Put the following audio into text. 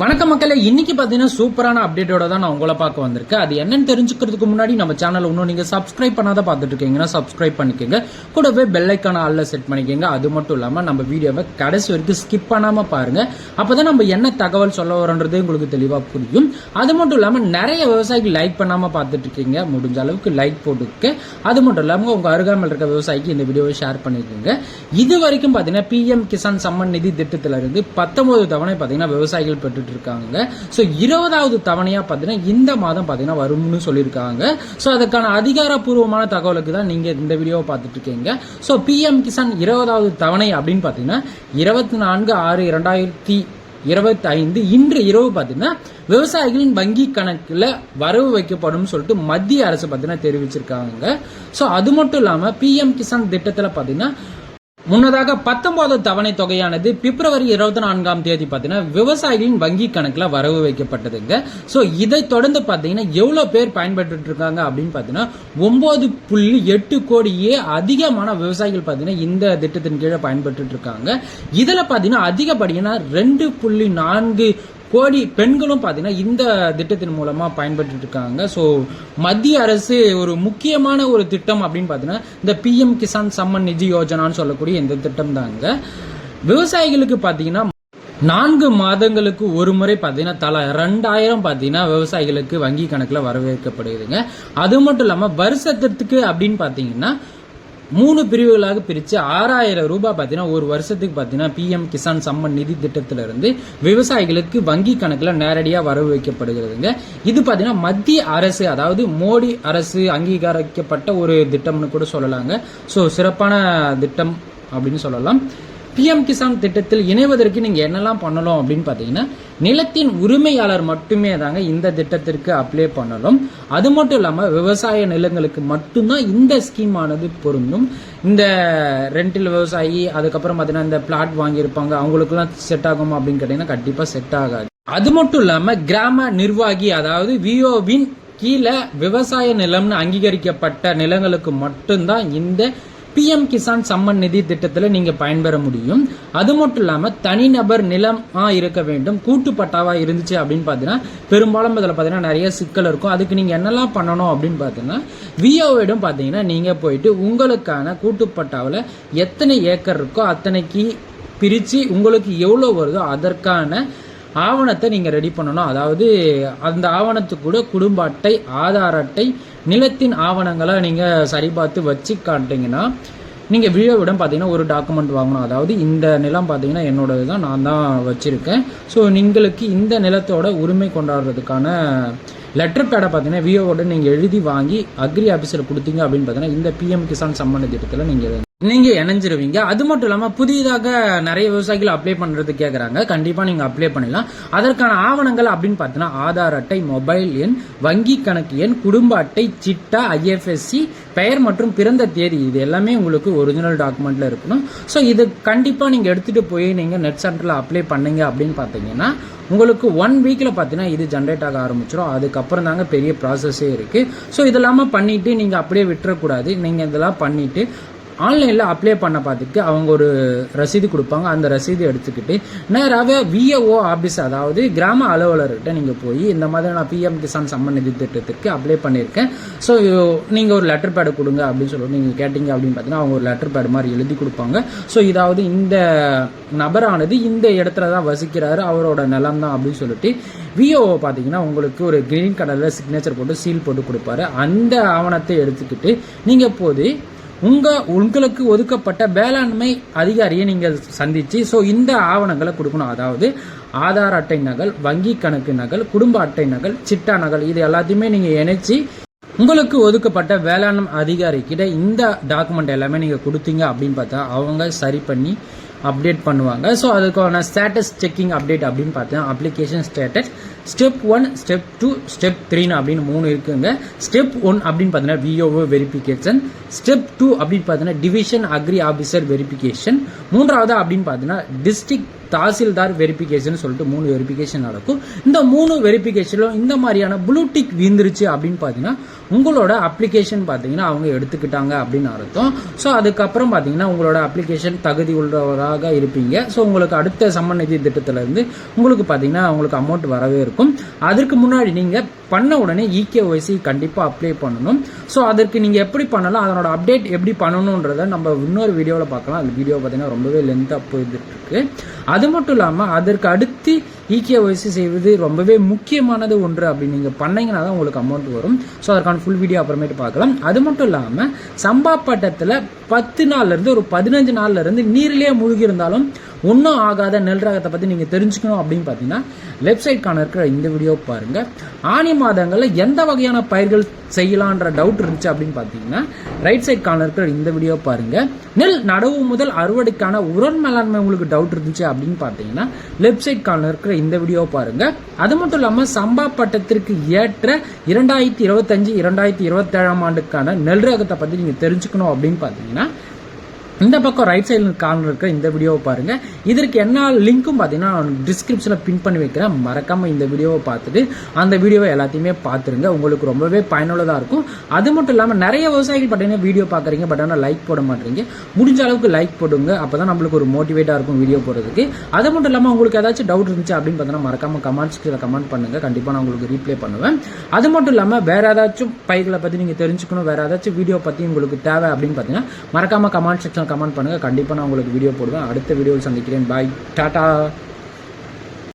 வணக்கம் மக்களே இன்னைக்கு பார்த்தீங்கன்னா சூப்பரான அப்டேட்டோட தான் நான் உங்களை பார்க்க வந்திருக்கேன். அது என்னன்னு தெரிஞ்சுக்கிறதுக்கு முன்னாடி நம்ம சேனல் இன்னும் நீங்க சப்ஸ்கிரைப் பண்ணாத பார்த்துட்டு இருக்கீங்கன்னா சப்ஸ்கிரைப் பண்ணிக்கோங்க. கூடவே பெல் ஐக்கான செட் பண்ணிக்கோங்க. அது மட்டும் இல்லாம நம்ம வீடியோவை கடைசி வரைக்கும் ஸ்கிப் பண்ணாம பாருங்க. அப்பதான் நம்ம என்ன தகவல் சொல்ல வரோன்றது உங்களுக்கு தெளிவா புரியும். அது மட்டும் இல்லாம நிறைய விவசாயிகள் லைக் பண்ணாம பார்த்துட்டு இருக்கீங்க. முடிஞ்ச அளவுக்கு லைக் போட்டுக்க அது மட்டும் இல்லாம உங்க அருகாமையில் இருக்க விவசாயிக்கு இந்த வீடியோவை ஷேர் பண்ணிக்கோங்க. இது வரைக்கும் பாத்தீங்கன்னா பிஎம் கிசான் சம்மன் நிதி திட்டத்திலிருந்து பத்தொன்பது தவணை பாத்தீங்கன்னா விவசாயிகள் பெற்று பெற்றுட்டு இருக்காங்க ஸோ இருபதாவது தவணையா பார்த்தீங்கன்னா இந்த மாதம் பார்த்தீங்கன்னா வரும்னு சொல்லியிருக்காங்க. ஸோ அதுக்கான அதிகாரப்பூர்வமான தகவலுக்கு தான் நீங்க இந்த வீடியோவை பார்த்துட்டு இருக்கீங்க ஸோ பிஎம் கிசான் இருபதாவது தவணை அப்படின்னு பார்த்தீங்கன்னா இருபத்தி நான்கு ஆறு இரண்டாயிரத்தி இருபத்தி ஐந்து இன்று இரவு பார்த்தீங்கன்னா விவசாயிகளின் வங்கி கணக்கில் வரவு வைக்கப்படும் சொல்லிட்டு மத்திய அரசு பார்த்தீங்கன்னா தெரிவிச்சிருக்காங்க. ஸோ அது மட்டும் இல்லாமல் பிஎம் கிசான் திட்டத்தில் பார்த்தீங்கன்னா முன்னதாக பத்தொன்பது தவணை தொகையானது பிப்ரவரி இருபத்தி நான்காம் தேதி பார்த்தீங்கன்னா விவசாயிகளின் வங்கி கணக்கில் வரவு வைக்கப்பட்டதுங்க. ஸோ இதை தொடர்ந்து பார்த்தீங்கன்னா எவ்வளோ பேர் பயன்பட்டு இருக்காங்க அப்படின்னு பார்த்தீங்கன்னா ஒன்பது புள்ளி எட்டு கோடியே அதிகமான விவசாயிகள் பார்த்தீங்கன்னா இந்த திட்டத்தின் கீழே பயன்பட்டு இருக்காங்க இதில் பார்த்தீங்கன்னா அதிகப்படியான ரெண்டு புள்ளி நான்கு கோடி பெண்களும் பார்த்தீங்கன்னா இந்த திட்டத்தின் மூலமாக பயன்பட்டு இருக்காங்க. ஸோ மத்திய அரசு ஒரு முக்கியமான ஒரு திட்டம் அப்படின்னு பார்த்தீங்கன்னா இந்த பிஎம் கிசான் சம்மன் நிதி யோஜனான்னு சொல்லக்கூடிய இந்த திட்டம் தாங்க. விவசாயிகளுக்கு பார்த்தீங்கன்னா நான்கு மாதங்களுக்கு ஒரு முறை பார்த்தீங்கன்னா தலா ரெண்டாயிரம் பார்த்தீங்கன்னா விவசாயிகளுக்கு வங்கி கணக்கில் வரவேற்கப்படுதுங்க. அது மட்டும் இல்லாமல் வருஷத்திற்கு அப்படின்னு பார்த்தீங்கன்னா மூணு பிரிவுகளாக பிரித்து ஆறாயிரம் ரூபாய் பார்த்தீங்கன்னா ஒரு வருஷத்துக்கு பார்த்தீங்கன்னா பிஎம் கிசான் சம்மன் நிதி திட்டத்திலிருந்து விவசாயிகளுக்கு வங்கி கணக்கில் நேரடியாக வரவு வைக்கப்படுகிறதுங்க. இது பார்த்தீங்கன்னா மத்திய அரசு அதாவது மோடி அரசு அங்கீகரிக்கப்பட்ட ஒரு திட்டம்னு கூட சொல்லலாங்க. ஸோ சிறப்பான திட்டம் அப்படின்னு சொல்லலாம். பிஎம் கிசான் திட்டத்தில் இணைவதற்கு நீங்க என்னெல்லாம் பண்ணலாம் அப்படின்னு பார்த்தீங்கன்னா நிலத்தின் உரிமையாளர் மட்டுமே தாங்க இந்த திட்டத்திற்கு அப்ளை பண்ணலாம் அது மட்டும் இல்லாமல் விவசாய நிலங்களுக்கு மட்டும்தான் இந்த ஸ்கீம் ஆனது பொருந்தும். இந்த ரெண்டில் விவசாயி அதுக்கப்புறம் பார்த்தீங்கன்னா இந்த பிளாட் வாங்கியிருப்பாங்க அவங்களுக்குலாம் செட் ஆகும் அப்படின்னு கேட்டிங்கன்னா கண்டிப்பாக செட் ஆகாது. அது மட்டும் இல்லாமல் கிராம நிர்வாகி அதாவது விஓவின் கீழே விவசாய நிலம்னு அங்கீகரிக்கப்பட்ட நிலங்களுக்கு மட்டும்தான் இந்த பிஎம் கிசான் சம்மன் நிதி திட்டத்தில் நீங்கள் பயன்பெற முடியும். அது மட்டும் இல்லாமல் தனிநபர் நிலமாக இருக்க வேண்டும். கூட்டு இருந்துச்சு அப்படின்னு பார்த்தீங்கன்னா பெரும்பாலும் இதில் பார்த்தீங்கன்னா நிறைய சிக்கல் இருக்கும். அதுக்கு நீங்கள் என்னெல்லாம் பண்ணணும் அப்படின்னு பார்த்தீங்கன்னா விஓவிடம் பார்த்தீங்கன்னா நீங்கள் போயிட்டு உங்களுக்கான கூட்டுப்பட்டாவில் எத்தனை ஏக்கர் இருக்கோ அத்தனைக்கு பிரித்து உங்களுக்கு எவ்வளோ வருதோ அதற்கான ஆவணத்தை நீங்கள் ரெடி பண்ணணும். அதாவது அந்த ஆவணத்துக்கு கூட குடும்ப அட்டை ஆதார் அட்டை நிலத்தின் ஆவணங்களை நீங்கள் சரிபார்த்து வச்சு காட்டிங்கன்னா நீங்கள் விழாவிடம் பார்த்தீங்கன்னா ஒரு டாக்குமெண்ட் வாங்கணும். அதாவது இந்த நிலம் பார்த்தீங்கன்னா என்னோடது தான் நான் தான் வச்சுருக்கேன். ஸோ நீங்களுக்கு இந்த நிலத்தோட உரிமை கொண்டாடுறதுக்கான லெட்டர் பேடை பார்த்தீங்கன்னா விஓவோட நீங்கள் எழுதி வாங்கி அக்ரி ஆஃபீஸில் கொடுத்தீங்க அப்படின்னு பார்த்தீங்கன்னா இந்த பிஎம் கிசான் சம்மன் திட்டத்தில் நீங்கள் நீங்க இணைஞ்சிருவீங்க. அது மட்டும் இல்லாம புதிதாக நிறைய விவசாயிகள் அப்ளை பண்றது கேக்குறாங்க. கண்டிப்பா நீங்க அப்ளை பண்ணலாம் அதற்கான ஆவணங்கள் அப்படின்னு பார்த்தீங்கன்னா ஆதார் அட்டை மொபைல் எண் வங்கி கணக்கு எண் குடும்ப அட்டை சிட்டா ஐஎஃப்எஸ்சி பெயர் மற்றும் பிறந்த தேதி இது எல்லாமே உங்களுக்கு ஒரிஜினல் டாக்குமெண்ட்ல இருக்கணும். ஸோ இது கண்டிப்பா நீங்க எடுத்துட்டு போய் நீங்க நெட் சென்டர்ல அப்ளை பண்ணீங்க அப்படின்னு பார்த்தீங்கன்னா உங்களுக்கு ஒன் வீக்கில் பார்த்தீங்கன்னா இது ஜென்ரேட் ஆக ஆரம்பிச்சிடும். அதுக்கப்புறம் தாங்க பெரிய ப்ராசஸே இருக்குது ஸோ இதெல்லாமல் பண்ணிவிட்டு நீங்கள் அப்படியே விட்டுறக்கூடாது. நீங்கள் இதெல்லாம் பண்ணிவிட்டு ஆன்லைனில் அப்ளை பண்ண பார்த்துட்டு அவங்க ஒரு ரசீது கொடுப்பாங்க. அந்த ரசீது எடுத்துக்கிட்டு நேராக விஏஓ ஆஃபீஸ் அதாவது கிராம அலுவலர்கிட்ட நீங்கள் போய் இந்த மாதிரி நான் பிஎம் கிசான் சம்மன் நிதி திட்டத்திற்கு அப்ளை பண்ணியிருக்கேன். ஸோ நீங்கள் ஒரு லெட்டர் பேடு கொடுங்க அப்படின்னு சொல்லிட்டு நீங்கள் கேட்டீங்க அப்படின்னு பார்த்தீங்கன்னா அவங்க ஒரு லெட்டர் பேடு மாதிரி எழுதி கொடுப்பாங்க. ஸோ இதாவது இந்த நபரானது இந்த இடத்துல தான் வசிக்கிறாரு அவரோட நிலம் தான் அப்படின்னு சொல்லிட்டு விஏஓ பார்த்தீங்கன்னா உங்களுக்கு ஒரு கிரீன் கலரில் சிக்னேச்சர் போட்டு சீல் போட்டு கொடுப்பாரு. அந்த ஆவணத்தை எடுத்துக்கிட்டு நீங்கள் போது உங்கள் உங்களுக்கு ஒதுக்கப்பட்ட வேளாண்மை அதிகாரியை நீங்கள் சந்தித்து ஸோ இந்த ஆவணங்களை கொடுக்கணும். அதாவது ஆதார் அட்டை நகல் வங்கி கணக்கு நகல் குடும்ப அட்டை நகல் சிட்டா நகல் இது எல்லாத்தையுமே நீங்கள் இணைச்சி உங்களுக்கு ஒதுக்கப்பட்ட வேளாண் அதிகாரி கிட்ட இந்த டாக்குமெண்ட் எல்லாமே நீங்கள் கொடுத்தீங்க அப்படின்னு பார்த்தா அவங்க சரி பண்ணி அப்டேட் பண்ணுவாங்க. ஸோ அதுக்கான ஸ்டேட்டஸ் செக்கிங் அப்டேட் அப்படின்னு பார்த்தீங்கன்னா application status step one step two step த்ரீன்னு அப்படின்னு மூணு இருக்குங்க. ஸ்டெப் ஒன் அப்படின்னு பார்த்தீங்கன்னா விஓஓ வெரிஃபிகேஷன் ஸ்டெப் டூ அப்படின்னு பார்த்தீங்கன்னா டிவிஷன் அக்ரி ஆஃபீஸர் வெரிஃபிகேஷன் மூன்றாவது அப்படின்னு பார்த்தீங்கன்னா டிஸ்ட்ரிக்ட் தாசில்தார் வெரிஃபிகேஷன் சொல்லிட்டு மூணு வெரிஃபிகேஷன் நடக்கும். இந்த மூணு வெரிஃபிகேஷனில் இந்த மாதிரியான ப்ளூ டிக் வீந்துருச்சு அப்படின்னு பார்த்தீங்கன்னா உங்களோட அப்ளிகேஷன் பார்த்தீங்கன்னா அவங்க எடுத்துக்கிட்டாங்க அப்படின்னு அர்த்தம். ஸோ அதுக்கப்புறம் பார்த்தீங்கன்னா உங்களோட அப்ளிகேஷன் தகுதி உள்ளவராக இருப்பீங்க. ஸோ உங்களுக்கு அடுத்த சம்மன் நிதி திட்டத்திலேருந்து உங்களுக்கு பார்த்தீங்கன்னா உங்களுக்கு அமௌண்ட் வரவே இருக்கும். அதற்கு முன்னாடி நீங்கள் பண்ண உடனே இகேஒய்சி கண்டிப்பாக அப்ளை பண்ணணும். ஸோ அதற்கு நீங்கள் எப்படி பண்ணலாம் அதனோட அப்டேட் எப்படி பண்ணணுன்றத நம்ம இன்னொரு வீடியோவில் பார்க்கலாம். அந்த வீடியோ பார்த்தீங்கன்னா ரொம்பவே லென்த்தாக போயிட்டு இருக்கு. அது அது மட்டும் இல்லாமல் அதற்கு அடுத்து இகேஒய்சி செய்வது ரொம்பவே முக்கியமானது ஒன்று அப்படி நீங்கள் பண்ணீங்கன்னா தான் உங்களுக்கு அமௌண்ட் வரும். ஸோ அதற்கான ஃபுல் வீடியோ அப்புறமேட்டு பார்க்கலாம். அது மட்டும் இல்லாமல் சம்பா பட்டத்தில் பத்து நாள்லேருந்து ஒரு பதினஞ்சு நாள்லேருந்து நீரிலே மூழ்கி இருந்தாலும் ஒன்றும் ஆகாத நெல் ரகத்தை பற்றி நீங்கள் தெரிஞ்சுக்கணும் அப்படின்னு பார்த்தீங்கன்னா வெப்சைட் இருக்கிற இந்த வீடியோ பாருங்க. ஆனி மாதங்களில் எந்த வகையான பயிர்கள் செய்யலான்ற டவுட் இருந்துச்சு அப்படின்னு பார்த்தீங்கன்னா ரைட் சைட் காண இருக்கிற இந்த வீடியோ பாருங்க. நெல் நடவு முதல் அறுவடைக்கான உரன் மேலாண்மை உங்களுக்கு டவுட் இருந்துச்சு அப்படின்னு பார்த்தீங்கன்னா லெஃப்ட் சைட் காண இருக்கிற இந்த வீடியோ பாருங்க. அது மட்டும் இல்லாமல் சம்பா பட்டத்திற்கு ஏற்ற இரண்டாயிரத்தி இருபத்தஞ்சு இரண்டாயிரத்தி இருபத்தேழாம் ஆண்டுக்கான நெல் ரகத்தை பற்றி நீங்கள் தெரிஞ்சுக்கணும் அப்படின்னு பார்த்தீங்கன்னா இந்த பக்கம் ரைட் சைடில் கார்னர் இருக்க இந்த வீடியோவை பாருங்கள் இதற்கு என்ன லிங்க்கும் பார்த்தீங்கன்னா நான் டிஸ்கிரிப்ஷனில் பின் பண்ணி வைக்கிறேன். மறக்காமல் இந்த வீடியோவை பார்த்துட்டு அந்த வீடியோவை எல்லாத்தையுமே பார்த்துருங்க. உங்களுக்கு ரொம்பவே பயனுள்ளதாக இருக்கும். அது மட்டும் இல்லாமல் நிறைய விவசாயிகள் பார்த்தீங்கன்னா வீடியோ பார்க்குறீங்க. பட் ஆனால் லைக் போட மாட்டீங்க. முடிஞ்ச அளவுக்கு லைக் போடுங்க. அப்போ தான் நம்மளுக்கு ஒரு மோட்டிவேட்டாக இருக்கும் வீடியோ போடுறதுக்கு. அது மட்டும் இல்லாமல் உங்களுக்கு ஏதாச்சும் டவுட் இருந்துச்சு அப்படின்னு பார்த்தீங்கன்னா மறக்காம கமெண்ட்ஸ் கீழே கமெண்ட் பண்ணுங்க. கண்டிப்பாக நான் உங்களுக்கு ரீப்ளே பண்ணுவேன். அது மட்டும் இல்லாமல் வேறு ஏதாச்சும் பைகளை பற்றி நீங்கள் தெரிஞ்சுக்கணும். வேறு ஏதாச்சும் வீடியோ பற்றி உங்களுக்கு தேவை அப்படின்னு பார்த்தீங்கன்னா மறக்காம கமெண்ட் செக்ஷன் கமெண்ட் பண்ணுங்க. கண்டிப்பாக நான் உங்களுக்கு வீடியோ போடுவேன். அடுத்த வீடியோவில் சந்திக்கிறேன். பாய் டாடா